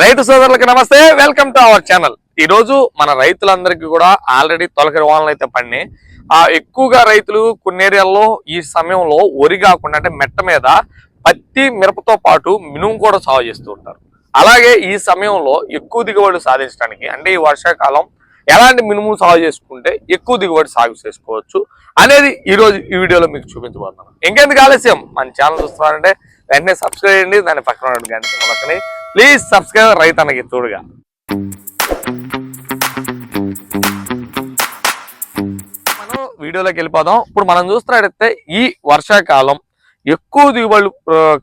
రైతు సోదరులకు నమస్తే వెల్కమ్ టు అవర్ ఛానల్. ఈ రోజు మన రైతులందరికీ కూడా ఆల్రెడీ తొలకరి వానలు అయితే పడినాయి. ఆ ఎక్కువగా రైతులు కొన్ని ఏరియాల్లో ఈ సమయంలో వరి కాకుండా అంటే మెట్ట మీద పత్తి మిరపతో పాటు మినుము కూడా సాగు చేస్తూ ఉంటారు. అలాగే ఈ సమయంలో ఎక్కువ దిగుబడి సాధించడానికి అంటే ఈ వర్షాకాలం ఎలాంటి మినుము సాగు చేసుకుంటే ఎక్కువ దిగుబడి సాగు చేసుకోవచ్చు అనేది ఈ రోజు ఈ వీడియోలో మీకు చూపించబోతున్నాను. ఇంకెందుకు ఆలస్యం? మన ఛానల్ చూస్తున్నారంటే వెంటనే సబ్స్క్రైబ్ చేయండి దాని పక్కన ఉన్న గంట మొదకని ప్లీజ్ సబ్స్క్రైబ్ రైతన్నకి తోడుగా. మనం వీడియోలోకి వెళ్ళిపోదాం. ఇప్పుడు మనం చూస్తున్నట్టయితే ఈ వర్షాకాలం ఎక్కువ దిగుబడి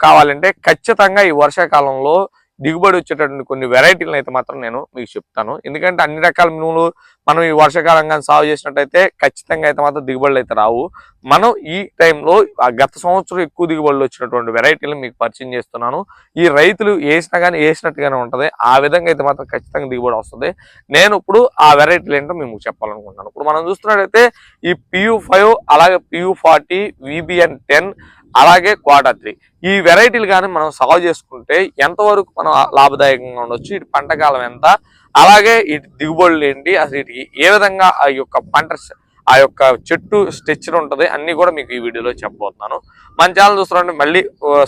కావాలంటే ఖచ్చితంగా ఈ వర్షాకాలంలో దిగుబడి వచ్చేటటువంటి కొన్ని వెరైటీలను అయితే మాత్రం నేను మీకు చెప్తాను. ఎందుకంటే అన్ని రకాల మినుములు మనం ఈ వర్షాకాలం కానీ సాగు చేసినట్టయితే ఖచ్చితంగా అయితే మాత్రం దిగుబడులు అయితే రావు. మనం ఈ టైంలో గత సంవత్సరం ఎక్కువ దిగుబడులు వచ్చినటువంటి వెరైటీలు మీకు పరిచయం చేస్తున్నాను. ఈ రైతులు వేసినా కానీ వేసినట్టుగానే ఉంటుంది. ఆ విధంగా అయితే మాత్రం ఖచ్చితంగా దిగుబడి వస్తుంది. నేను ఇప్పుడు ఆ వెరైటీలు ఏంటో మీకు చెప్పాలనుకుంటున్నాను. ఇప్పుడు మనం చూస్తున్నట్టయితే ఈ పియూ ఫైవ్ అలాగే పియూ ఫార్టీ విబిఎన్ టెన్ అలాగే క్వార్టర్ త్రీ ఈ వెరైటీలు కానీ మనం సాగు చేసుకుంటే ఎంతవరకు మనం లాభదాయకంగా ఉండొచ్చు? ఇటు పంట కాలం ఎంత? అలాగే ఇటు దిగుబడులు ఏంటి? అసలు వీటికి ఏ విధంగా ఆ యొక్క పంట ఆ యొక్క చెట్టు స్ట్రక్చర్ ఉంటుంది? అన్నీ కూడా మీకు ఈ వీడియోలో చెప్పబోతున్నాను. మన ఛానల్ చూస్తున్నారంటే మళ్ళీ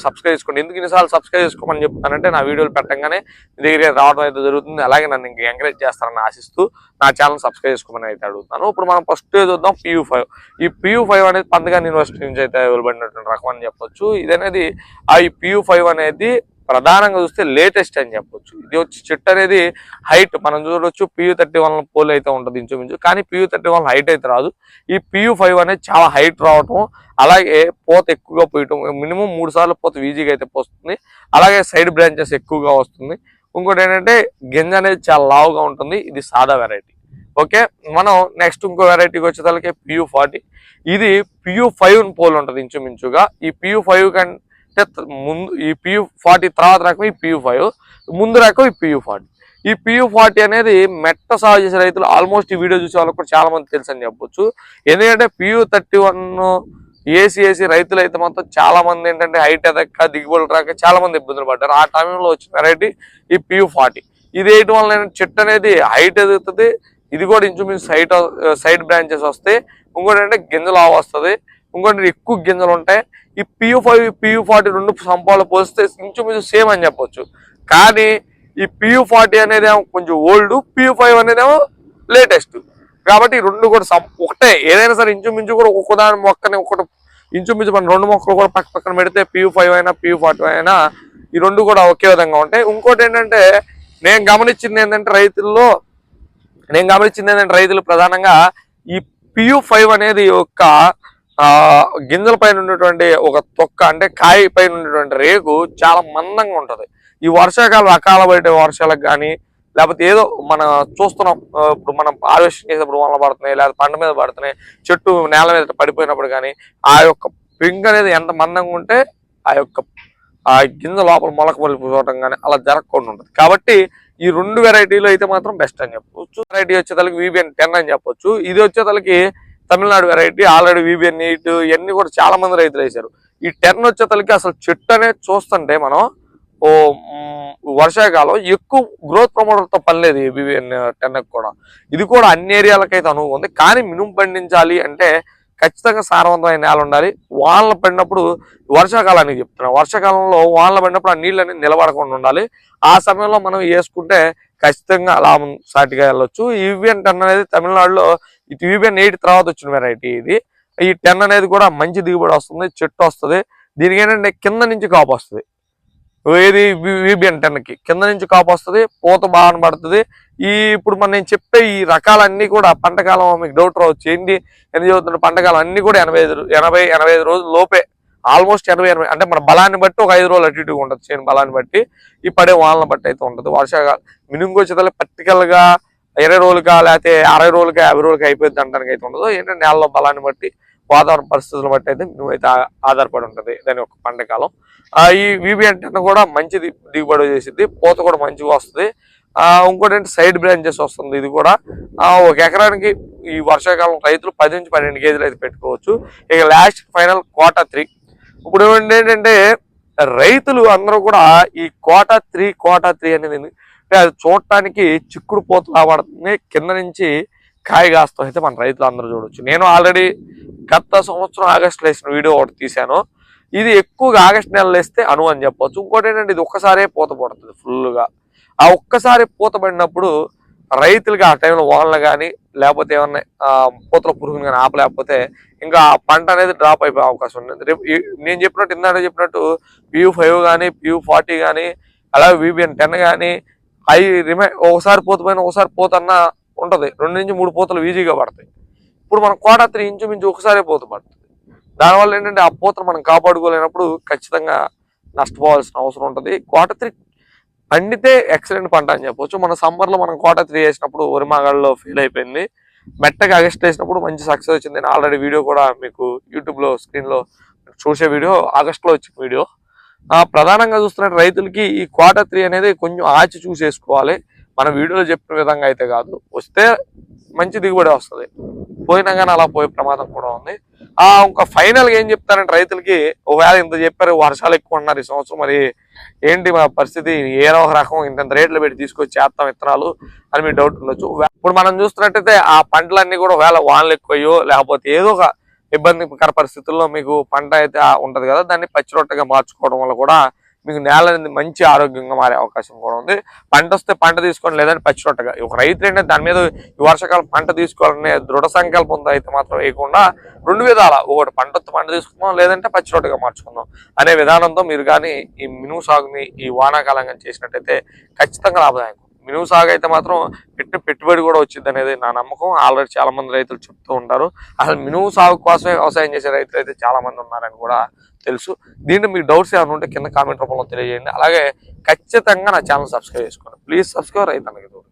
సబ్స్క్రైబ్ చేసుకోండి. ఎందుకు ఇన్నిసార్లు సబ్స్క్రైబ్ చేసుకోమని చెప్తానంటే నా వీడియోలు పెట్టంగానే మీ దగ్గర రావడం అయితే జరుగుతుంది. అలాగే నన్ను ఇంకా ఎంకరేజ్ చేస్తారని ఆశిస్తూ నా ఛానల్ సబ్స్క్రైబ్ చేసుకోమని అయితే అడుగుతాను ఇప్పుడు మనం ఫస్ట్ చూద్దాం. పియూ ఫైవ్ ఈ పియూ ఫైవ్ అనేది పంతగాన్ యూనివర్సిటీ నుంచి అయితే వెలువడినటువంటి రకం అని చెప్పొచ్చు. ఇది అనేది ఆ ఈ పియూ ఫైవ్ అనేది ప్రధానంగా చూస్తే లేటెస్ట్ అని చెప్పొచ్చు. ఇది వచ్చి చెట్టు అనేది హైట్. మనం చూడొచ్చు పియూ థర్టీ వన్ పోల్ అయితే ఉంటుంది ఇంచుమించు. కానీ పియూ థర్టీ వన్ హైట్ అయితే రాదు. ఈ పియూ ఫైవ్ అనేది చాలా హైట్ రావటం అలాగే పోత ఎక్కువగా పోయటం మినిమం మూడు సార్లు పోత ఈజీగా అయితే పోస్తుంది. అలాగే సైడ్ బ్రాంచెస్ ఎక్కువగా వస్తుంది. ఇంకోటి ఏంటంటే గింజ అనేది చాలా లావుగా ఉంటుంది. ఇది సాదా వెరైటీ ఓకే? మనం నెక్స్ట్ ఇంకో వెరైటీకి వచ్చేసరికి పియూ ఫార్టీ ఇది పియూ ఫైవ్ పోల్ ఉంటుంది ఇంచుమించుగా. ఈ పియూ ఫైవ్ కంటే అంటే ముందు ఈ పియూ ఫార్టీ తర్వాత రకం ఈ పియూ ఫైవ్ ముందు రకం ఈ పియూ ఫార్టీ ఈ పియూ ఫార్టీ అనేది మెట్ట సాగు చేసే రైతులు ఆల్మోస్ట్ ఈ వీడియో చూసే వాళ్ళకి కూడా చాలా మంది తెలుసు అని చెప్పొచ్చు. ఎందుకంటే PU thirty one AC AC రైతులు అయితే మాత్రం చాలా మంది ఏంటంటే హైట్ ఎదక్క దిగుబడులు రాక చాలా మంది ఇబ్బందులు పడ్డారు. ఆ టైంలో వచ్చిన వెరైటీ ఈ పియూ ఫార్టీ ఇది వేయటం వల్ల చెట్టు అనేది హైట్ ఎదుగుతుంది ఇది కూడా ఇంచుమించు సైడ్ సైడ్ బ్రాంచెస్ వస్తాయి ఇంకోటి అంటే గింజలు ఆవు వస్తుంది ఇంకోటి ఎక్కువ గింజలు ఉంటాయి. ఈ పియూ ఫైవ్ పియూ ఫార్టీ రెండు సంపాలు పోస్తే ఇంచుమించు సేమ్ అని చెప్పొచ్చు. కానీ ఈ పియూ ఫార్టీ అనేది ఏమో కొంచెం ఓల్డ్ పియూ ఫైవ్ అనేది ఏమో లేటెస్ట్ కాబట్టి రెండు కూడా సం- ఒకటే. ఏదైనా సరే ఇంచుమించు కూడా ఒక్కొక్క దాని మొక్కని ఒకటి ఇంచుమించు మన రెండు మొక్కలు కూడా పక్క పక్కన పెడితే పియూ ఫైవ్ అయినా పియూ ఫార్టీ అయినా ఈ రెండు కూడా ఒకే విధంగా ఉంటాయి. ఇంకోటి ఏంటంటే నేను గమనించింది ఏంటంటే రైతుల్లో నేను గమనించింది ఏంటంటే రైతులు ప్రధానంగా ఈ పియు ఫైవ్ అనేది ఒక గింజల పైన ఉన్నటువంటి ఒక తొక్క అంటే కాయ పైన ఉన్నటువంటి రేకు చాలా మందంగా ఉంటుంది. ఈ వర్షాకాలం అకాల బయట వర్షాలకు కానీ లేకపోతే ఏదో మనం చూస్తున్నాం ఇప్పుడు మనం ఆవేశం చేసేప్పుడు వల్ల పడుతున్నాయి లేకపోతే పంట మీద పడుతున్నాయి చెట్టు నేల మీద పడిపోయినప్పుడు కానీ ఆ యొక్క పింక్ అనేది ఎంత మందంగా ఉంటే ఆ యొక్క ఆ గింజ లోపల మొలక మొలిపోవటం కానీ అలా జరగకుండా ఉంటుంది. కాబట్టి ఈ రెండు వెరైటీలు అయితే మాత్రం బెస్ట్ అని చెప్పవచ్చు వెరైటీ వచ్చేతలకి విబిఎన్ టెన్ అని చెప్పొచ్చు. ఇది వచ్చేతలకి తమిళనాడు వెరైటీ ఆల్రెడీ విబిఎన్ ఎయిట్ ఇవన్నీ కూడా చాలా మంది రైతులు వేశారు. ఈ టెన్ వచ్చేతలకి అసలు చెట్టు అనేది చూస్తుంటే మనం ఓ వర్షాకాలం ఎక్కువ గ్రోత్ ప్రమోటర్తో పని లేదు ఈ విబిఎన్ టెన్ కూడా. ఇది కూడా అన్ని ఏరియాలకైతే అనువు ఉంది. కానీ మినుము పండించాలి అంటే ఖచ్చితంగా సారవంతమైన నేల ఉండాలి. వానలు పడినప్పుడు వర్షాకాలానికి చెప్తున్నాను వర్షాకాలంలో వానలు పడినప్పుడు ఆ నీళ్ళు అనేది నిలబడకుండా ఉండాలి. ఆ సమయంలో మనం వేసుకుంటే ఖచ్చితంగా లాభం సాటిగా వెళ్ళొచ్చు. ఈవీఎన్ టెన్ అనేది తమిళనాడులో ఇటు ఈవీఎన్ ఎయిట్ తర్వాత వచ్చిన వెరైటీ ఇది. ఈ టెన్ అనేది కూడా మంచి దిగుబడి వస్తుంది చెట్టు వస్తుంది. దీనికి ఏంటంటే కింద నుంచి కాపు వస్తుంది. ఏది విబిఎన్ టెన్కి. కింద నుంచి కాపు వస్తుంది పూత బాగా పడుతుంది. ఈ ఇప్పుడు మనం నేను చెప్పే ఈ రకాలన్నీ కూడా పంటకాలం మీకు డౌట్ రావచ్చు. ఏంటి? ఎన్ని చదువుతున్న పంటకాలం అన్ని కూడా ఎనభై ఐదు ఎనభై ఎనభై ఐదు రోజులు లోపే. ఆల్మోస్ట్ ఎనభై ఎనభై అంటే మన బలాన్ని బట్టి ఒక ఐదు రోజులు అటు ఇటుగా ఉంటుంది. చేను బలాన్ని బట్టి. ఈ పడే వానలను బట్టి అయితే ఉంటుంది. వర్షాకాలం మినుము వచ్చేదాన్ని పర్టికల్గా ఇరవై రోజులుగా లేకపోతే అరవై రోజులుగా యాభై రోజులకి అయిపోయింది అంటానికి అయితే ఉండదు. ఏంటంటే నేలలో బలాన్ని బట్టి వాతావరణ పరిస్థితులను బట్టి అయితే నువ్వైతే అయితే ఆధారపడి ఉంటుంది. దాని ఒక పండకాలం. ఈ విబి అంటే కూడా మంచి దిగుబడి చేసింది పూత కూడా మంచిగా వస్తుంది. ఇంకోటి ఏంటి? సైడ్ బ్రాంచెస్ వస్తుంది. ఇది కూడా ఒక ఎకరానికి ఈ వర్షాకాలం రైతులు పది నుంచి పన్నెండు కేజీలు అయితే పెట్టుకోవచ్చు. ఇక లాస్ట్ ఫైనల్ కోటా త్రీ ఇప్పుడు ఏంటంటే రైతులు అందరూ కూడా ఈ కోటా త్రీ కోటా త్రీ అనేది అంటే అది చూడటానికి చిక్కుడు పోతలా పడుతుంది కింద నుంచి కాయ కాస్తాం అయితే మన రైతులు అందరూ చూడొచ్చు. నేను ఆల్రెడీ గత సంవత్సరం ఆగస్టులో వేసిన వీడియో ఒకటి తీశాను. ఇది ఎక్కువగా ఆగస్ట్ నెలలో వేస్తే అను అని చెప్పొచ్చు. ఇంకోటి ఏంటంటే ఇది ఒక్కసారే పూత పడుతుంది ఫుల్గా ఆ ఒక్కసారి పూత పడినప్పుడు రైతులకి ఆ టైంలో వానలు కానీ లేకపోతే ఏమన్నా పూతల పురుగులు కానీ ఆపలేకపోతే ఇంకా ఆ పంట అనేది డ్రాప్ అయిపోయే అవకాశం ఉంది రేపు నేను చెప్పినట్టు ఇందాక చెప్పినట్టు పియూ ఫైవ్ కానీ పియూ ఫార్టీ కానీ అలాగే విబిఎన్ టెన్ కానీ హై రిమై ఒకసారి పోత పైన ఒకసారి పోతన్నా అన్న ఉంటుంది. రెండు నుంచి మూడు పూతలు ఈజీగా పడతాయి. ఇప్పుడు మనం కోట త్రీ ఇంచుమించు ఒకసారి పోత పడుతుంది. దానివల్ల ఏంటంటే ఆ పోతను మనం కాపాడుకోలేనప్పుడు ఖచ్చితంగా నష్టపోవాల్సిన అవసరం ఉంటుంది. కోట త్రీ పండితే ఎక్సలెంట్ పంట అని చెప్పొచ్చు. మన సమ్మర్లో మనం కోట త్రీ వేసినప్పుడు ఒరిమాగాళ్ళలో ఫెయిల్ అయిపోయింది. మెట్టగా ఆగస్ట్ వేసినప్పుడు మంచి సక్సెస్ వచ్చింది. నేను ఆల్రెడీ వీడియో కూడా మీకు యూట్యూబ్లో స్క్రీన్లో చూసే వీడియో ఆగస్ట్లో వచ్చిన వీడియో. ప్రధానంగా చూస్తున్న రైతులకి ఈ క్వార్టర్ త్రీ అనేది కొంచెం ఆచి చూసేసుకోవాలి. మన వీడియోలో చెప్పిన విధంగా అయితే కాదు. వస్తే మంచి దిగుబడి వస్తుంది. పోయినా కానీ అలా పోయే ప్రమాదం కూడా ఉంది. ఆ ఇంకా ఫైనల్గా ఏం చెప్తారంటే రైతులకి ఒకవేళ ఇంత చెప్పారు వర్షాలు ఎక్కువ ఉన్నారు ఈ సంవత్సరం మరి ఏంటి మా పరిస్థితి? ఏ ఒక రకం ఇంత రేట్లు పెట్టి తీసుకొచ్చి చేస్తాం విత్తనాలు అని మీ డౌట్ ఉండొచ్చు. ఇప్పుడు మనం చూస్తున్నట్టయితే ఆ పంటలన్నీ కూడా ఒకవేళ వానలు ఎక్కువయ్యో లేకపోతే ఏదో ఒక ఇబ్బందికర పరిస్థితుల్లో మీకు పంట అయితే ఉంటుంది కదా దాన్ని పచ్చి రొట్టెగా మార్చుకోవడం వల్ల కూడా మీకు నేల అనేది మంచి ఆరోగ్యంగా మారే అవకాశం కూడా ఉంది. పంట వస్తే పంట తీసుకోండి లేదంటే పచ్చి రొట్టెగా. ఒక రైతు ఏంటంటే దాని మీద ఈ వర్షాకాలం పంట తీసుకోవాలనే దృఢ సంకల్పంతో అయితే మాత్రం వేయకుండా రెండు విధాల. ఒకటి పంట వస్తే పంట తీసుకుందాం లేదంటే పచ్చి రొట్టెగా మార్చుకుందాం అనే విధానంతో మీరు కానీ ఈ మినుము సాగుని ఈ వానాకాలం కానీ చేసినట్టయితే ఖచ్చితంగా లాభదాయకం. మినుము సాగు అయితే మాత్రం పెట్టిన పెట్టుబడి కూడా వచ్చింది అనేది నా నమ్మకం. ఆల్రెడీ చాలా మంది రైతులు చెప్తూ ఉంటారు. అసలు మినుము సాగు కోసమే వ్యవసాయం చేసే రైతులు అయితే చాలా మంది ఉన్నారని కూడా తెలుసు. దీంట్లో మీకు డౌట్స్ ఏమైనా ఉంటే కింద కామెంట్ రూపంలో తెలియజేయండి. అలాగే ఖచ్చితంగా నా ఛానల్ సబ్స్క్రైబ్ చేసుకోండి. ప్లీజ్ సబ్స్క్రైబ్ రైతు